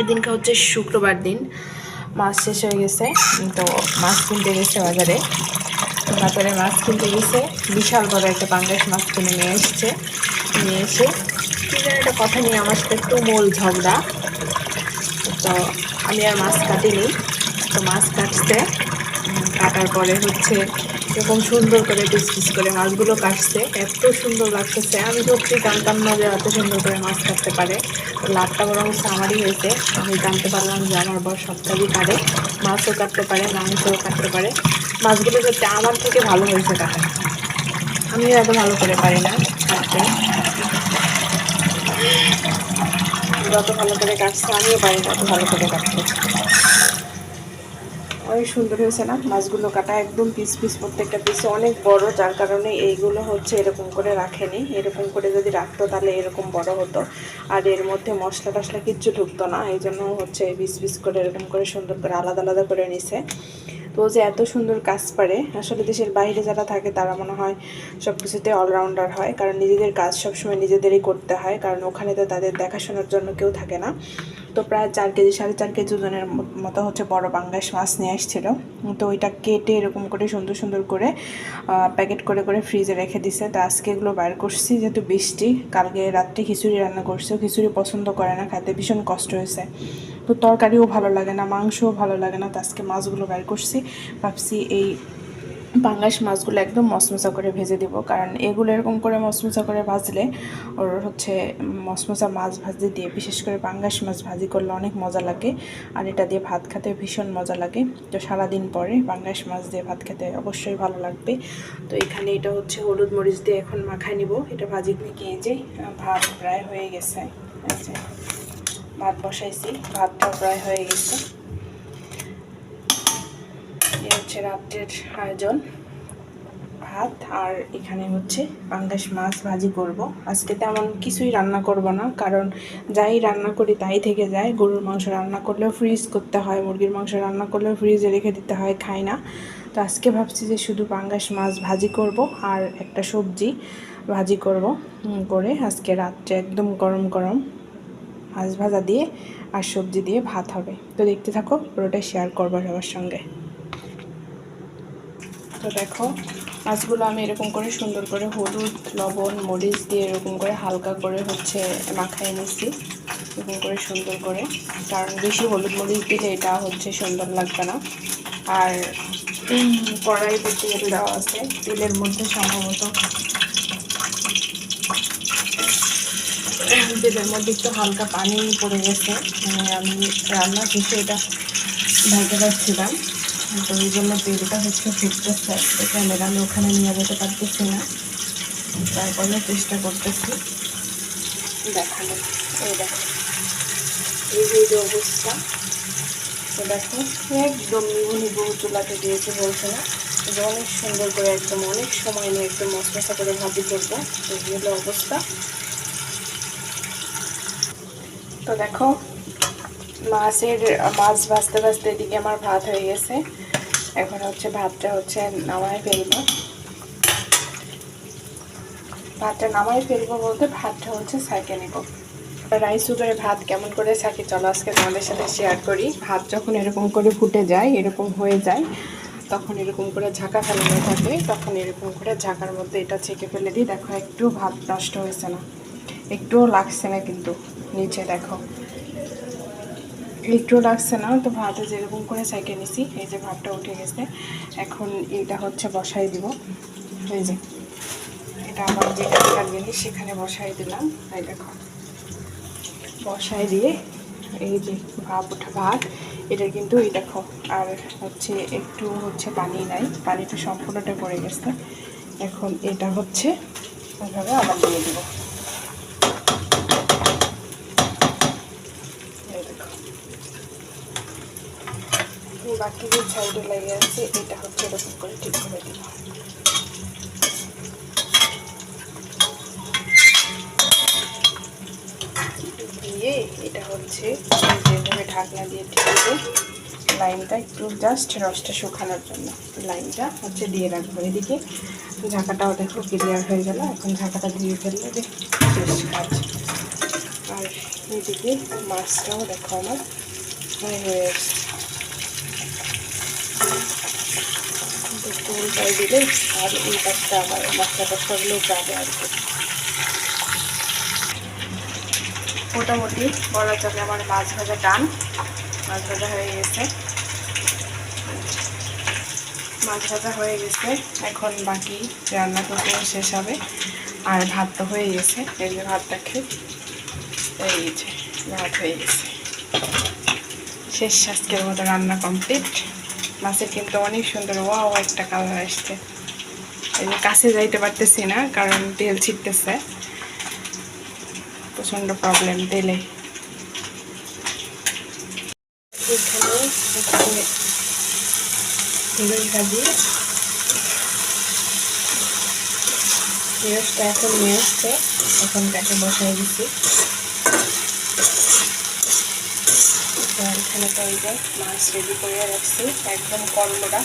এদিনকে হচ্ছে শুক্রবার দিন। মাছ শেষ হয়ে গেছে। তো মাছ কিনতে গেছে বাজারে। বাজারে মাছ কিনতে গেছে। বিশাল বড় একটা পাঙ্গাস মাছ কিনে নিয়ে এসছে। নিয়ে এসে একটা কথা নিয়ে আমার সাথে একটু মোল ঝগড়া। তো আমি আর মাছ কাটিনি। তো মাছ কাটতে কাটার পরে হচ্ছে এরকম সুন্দর করে পিস পিস করে মাছগুলো কাটছে। এত সুন্দর লাগতেছে। আমি সত্যি জানতাম না যে এত সুন্দর করে মাছ কাটতে পারে। লাভটা বরং হচ্ছে আমারই হয়েছে। আমি জানতে পারলাম যে আমার বর কাজই পারে মাছও কাটতে পারে, মাংসও কাটতে পারে। মাছগুলো সত্যি আমার থেকে ভালো হয়েছে কাটা। আমিও এত ভালো করে পারি না কাটতে। যত ভালো করে কাটছে, আমিও পারি না ভালো করে কাটতে। অনেক সুন্দর হয়েছে না? মাছগুলো কাটা একদম পিস পিস প্রত্যেকটা পিসে অনেক বড়, যার কারণে এইগুলো হচ্ছে এরকম করে রাখেনি। এরকম করে যদি রাখতো তাহলে এরকম বড় হতো। আর এর মধ্যে মশলা টশলা কিচ্ছু ঢুকতো না। এই জন্য হচ্ছে পিস পিস করে এরকম করে সুন্দর করে আলাদা আলাদা করে নিছে। তো যে এত সুন্দর কাজ পারে আসলে দেশের বাইরে যারা থাকে, তারা মনে হয় সব কিছুতে অলরাউন্ডার হয়। কারণ নিজেদের কাজ সবসময় নিজেদেরই করতে হয়। কারণ ওখানে তো তাদের দেখাশোনার জন্য কেউ থাকে না। তো প্রায় চার কেজি, সাড়ে চার কেজি ওজনের মতো হচ্ছে বড় পাঙ্গাস মাছ নিয়ে এসেছিল তো ওইটা কেটে এরকম করে সুন্দর সুন্দর করে প্যাকেট করে করে ফ্রিজে রেখে দিছে। তো আজকে এগুলো বাইর করছি, যেহেতু বৃষ্টি। কালকে রাত্রে খিচুড়ি রান্না করছে। খিচুড়ি পছন্দ করে না, খাইতে ভীষণ কষ্ট হয়েছে। তো তরকারিও ভালো লাগে না, মাংসও ভালো লাগে না, তো আজকে মাছগুলো বাইর করছি। ভাবছি এই পাঙ্গাস মাছগুলো একদম মশমশা করে ভেজে দিব, কারণ এগুলো এরকম করে মশমশা করে ভাজলে ওর হচ্ছে মশমশা মাছ ভাজি দিয়ে, বিশেষ করে পাঙ্গাস মাছ ভাজি করলে অনেক মজা লাগে, আর এটা দিয়ে ভাত খেতে ভীষণ মজা লাগে। তো সারাদিন পরে পাঙ্গাস মাছ দিয়ে ভাত খেতে অবশ্যই ভালো লাগবে। তো এখানে এটা হচ্ছে হলুদ মরিচ দিয়ে এখন মাখায় নিব, এটা ভাজি এই যে ভাত প্রায় হয়ে গেছে। যে। ভাত বসাইছি ভাতটা প্রায় হয়ে গেছে। এ হচ্ছে রাত্রের আয়োজন। ভাত আর এখানে হচ্ছে পাঙ্গাস মাছ ভাজি করব। আজকে তেমন কিছুই রান্না করব না, কারণ যাই রান্না করি তাই থেকে যায়। গরুর মাংস রান্না করলেও ফ্রিজ করতে হয়, মুরগির মাংস রান্না করলেও ফ্রিজে রেখে দিতে হয়, খাই না। তো আজকে ভাবছি যে শুধু পাঙ্গাস মাছ ভাজি করব আর একটা সবজি ভাজি করব করে আজকে রাত্রে একদম গরম গরম। মাছ ভাজা দিয়ে আর সবজি দিয়ে ভাত হবে। তো দেখতে থাকো, পুরোটাই শেয়ার করব সবার সঙ্গে। তো দেখো, মাছগুলো আমি এরকম করে সুন্দর করে হলুদ, লবণ, মরিচ দিয়ে এরকম করে হালকা করে হচ্ছে মাখাই নিচ্ছি এরকম করে সুন্দর করে। কারণ বেশি হলুদ মরিচ দিলে এটা হচ্ছে সুন্দর লাগবে না। আর কড়াইতে তেল দেওয়া আছে। তেলের মধ্যে সম্ভবত তেলের মধ্যে একটু হালকা পানি পড়ে গেছে। মানে আমি রান্না শেষে এটা ঢাকা রাখছিলাম তো ওই জন্য তেলটা হচ্ছে ফুটতেছে ক্যামেরা আমি ওখানে নিয়ে যেতে পারতেছি না। তারপরে চেষ্টা করতেছি। দেখানো। এই দেখো। এই যে অবস্থা। দেখো, একদম নিবু নিবু চুলাতে দিয়েছে বলছে না। এটা অনেক সুন্দর করে একদম অনেক সময় নিয়ে একদম মশমশা করে ভাজি করব। হলো অবস্থা। তো দেখো, মাছের, মাছ ভাজতে ভাজতে এদিকে আমার ভাত হয়ে গেছে। এখন হচ্ছে ভাতটা হচ্ছে নামায় ফেলব। ভাতটা নামাই ফেলব বলতে ভাতটা হচ্ছে সাইকে নেব। রাইস কুকারে ভাত কেমন করে সাকি চলো আজকে তোমাদের সাথে শেয়ার করি। ভাত যখন এরকম করে ফুটে যায়, এরকম হয়ে যায়। তখন এরকম করে ঝাঁকা ফেলানো থাকে, তখন এরকম করে ঝাঁকার মধ্যে এটা ছেঁকে ফেলে দিই দেখো একটু ভাত নষ্ট হয়েছে না। একটুও লাগছে না কিন্তু, নিচে দেখো। একটুও লাগছে না, তো ভাতে যেরকম করে সাইকে নিছি, এই যে ভাতটা উঠে গেছে। এখন এটা হচ্ছে বসাই দিব। এই যে, এটা আমার যেটা জিনিস সেখানে বসাই দিলাম। এই দেখো, বসাই দিয়ে এই যে ভাপ ওঠা ভাত এটা কিন্তু, এই দেখো, আর হচ্ছে একটু হচ্ছে পানি নাই, পানিটা সম্পূর্ণটা পড়ে গেছে। এখন এটা হচ্ছে ওইভাবে আবার দিয়ে দিব। বাকি যে সাইডে লেগে আছে, এটা হচ্ছে এরকম করে ঠিক করে দিব। দিয়ে এটা হচ্ছে ঢাকনা দিয়ে ঢেকে লাইনটা একটু জাস্ট রসটা শুকানোর জন্য। লাইনটা হচ্ছে দিয়ে রাখব। এদিকে ঝাঁকাটাও দেখো ক্লিয়ার হয়ে গেল। এখন ঝাঁকাটা দিয়ে ফেললে যে শেষ কাজ। আর এদিকে মাছটাও দেখো আমার হয়ে এসছে। দিলে আর এই পাশটা আমার মশলা টশলাগুলো যাবে আর কি। মোটামুটি বলা চলে আমার মাছ ভাজা ডান মাছ ভাজা হয়ে গেছে। মাছ ভাজা হয়ে গেছে। এখন বাকি রান্না করতে শেষ হবে। আর ভাত তো হয়ে গেছে। এই যে ভাতটা খেয়ে এই যে ভাত হয়ে গেছে। শেষ আজকের মতো রান্না কমপ্লিট। মাছের কিন্তু অনেক সুন্দর, ওয়াও একটা কালার আসছে। এই যে কাছে যাইতে পারতেছি না, কারণ তেল ছিটতেছে। প্রচণ্ড প্রবলেম তেলে এখানে এখন নিয়ে আসছে, এখন বসাই এখানে তো ওই যে মাছ রেডি করে রাখছি, একদম কর্মটা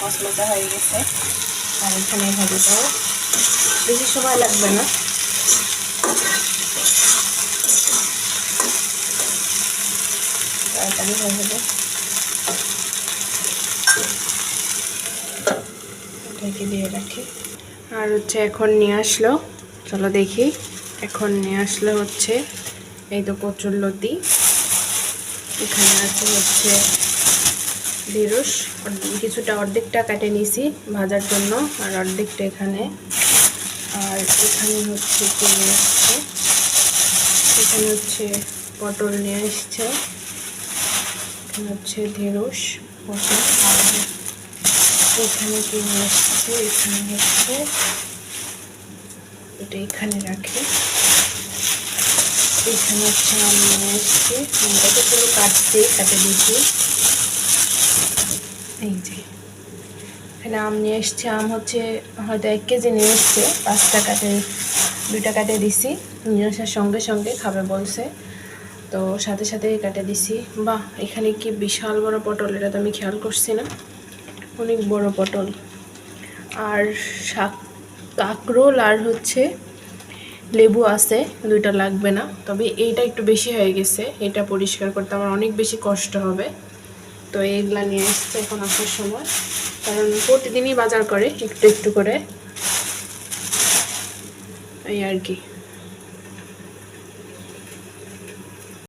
মশলাটা হয়ে গেছে। আর এখানে ভাজিটাও বেশি সময় লাগবে না। হয়ে ঢেকে দিয়ে রাখি। আর হচ্ছে এখন নিয়ে আসলো, চলো দেখি। এখন নিয়ে আসলো হচ্ছে এই তো কচুর লতি। এখানে আছে হচ্ছে ঢেঁড়স। কিছুটা অর্ধেকটা কাটে নিয়েছি ভাজার জন্য, আর অর্ধেকটা এখানে। আর এখানে হচ্ছে এখানে হচ্ছে পটল নিয়ে এখানে হচ্ছে ঢেঁড়স এখানে কি নিয়ে এসছে, এখানে হচ্ছে এটা এখানে রাখি। এখানে হচ্ছে আম নিয়ে এসছি। আমটাকে পুরো কাটতে কাটে দিয়েছি এই যে, এখানে আম নিয়ে এসছে। আম হচ্ছে হয়তো এক কেজি নিয়ে এসছে পাঁচটা কাটে দুইটা কাটে দিছি। নিয়ে আসার সঙ্গে সঙ্গে খাবে বলছে। তো সাথে সাথে কাটে দিছি। বাহ, এখানে কি বিশাল বড় পটল, এটা তো আমি খেয়াল করছি না। অনেক বড় পটল। আর শাক, কাঁকরোল আর হচ্ছে লেবু আছে, দুইটা লাগবে না। তবে এইটা একটু বেশি হয়ে গেছে, এটা পরিষ্কার করতে আমার অনেক বেশি কষ্ট হবে। তো এইগুলা নিয়ে এসছে এখন আসার সময়। কারণ প্রতিদিনই বাজার করে, একটু একটু করে। এই আর কি।